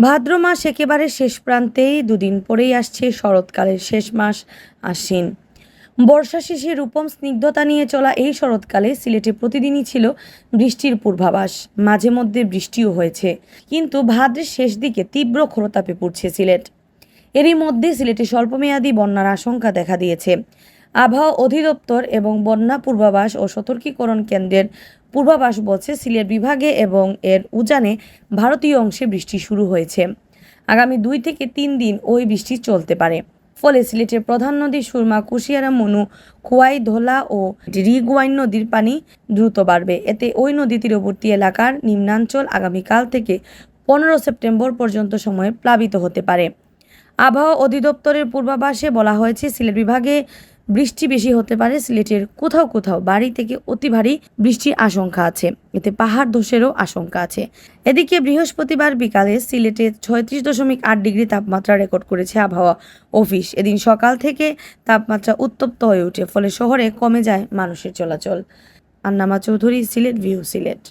ভাদ্র মাস একেবারে শেষ প্রান্তেই দুদিন পরেই আসছে শরৎকালের শেষ মাস আশ্বিন। বর্ষা শেষে রূপম স্নিগ্ধতা নিয়ে চলা এই শরৎকালে সিলেটে প্রতিদিনই ছিল বৃষ্টির পূর্বাভাস। মাঝে মধ্যে বৃষ্টিও হয়েছে। কিন্তু ভাদ্রের শেষ দিকে তীব্র খরতাপে পড়ছে সিলেট। এরই মধ্যে সিলেটে স্বল্পমেয়াদী বন্যার আশঙ্কা দেখা দিয়েছে। আবহাওয়া অধিদপ্তর এবং বন্যা পূর্বাভাস ও সতর্কীকরণ কেন্দ্রের পূর্বাভাস বলছে সিলেট বিভাগে এবং এর উজানে ভারতীয় অংশে বৃষ্টি শুরু হয়েছে। আগামী দুই থেকে তিন দিন ওই বৃষ্টি চলতে পারে। ফলে সিলেটের প্রধান নদী সুরমা, কুশিয়ারা, মনু, খোয়াই, ধোলা ও রিগুয়াইন নদীর পানি দ্রুত বাড়বে। এতে ওই নদী তীরবর্তী এলাকার নিম্নাঞ্চল আগামীকাল থেকে পনেরো সেপ্টেম্বর পর্যন্ত সময়ে প্লাবিত হতে পারে। আবহাওয়া অধিদপ্তরের পূর্বাভাসে বলা হয়েছে, সিলেট বিভাগে বৃষ্টি বেশি হতে পারে সিলেটের কোথাও কোথাও। বাড়ি থেকে অতি ভারী বৃষ্টির আশঙ্কা আছে। এতে পাহাড় ধসেরও আশঙ্কা আছে। এদিকে বৃহস্পতিবার বিকালে সিলেটে ছয়ত্রিশ দশমিক আট ডিগ্রি তাপমাত্রা রেকর্ড করেছে আবহাওয়া অফিস। এদিন সকাল থেকে তাপমাত্রা উত্তপ্ত হয়ে ওঠে, ফলে শহরে কমে যায় মানুষের চলাচল। আন্নামা চৌধুরী, সিলেট ভিউ সিলেট।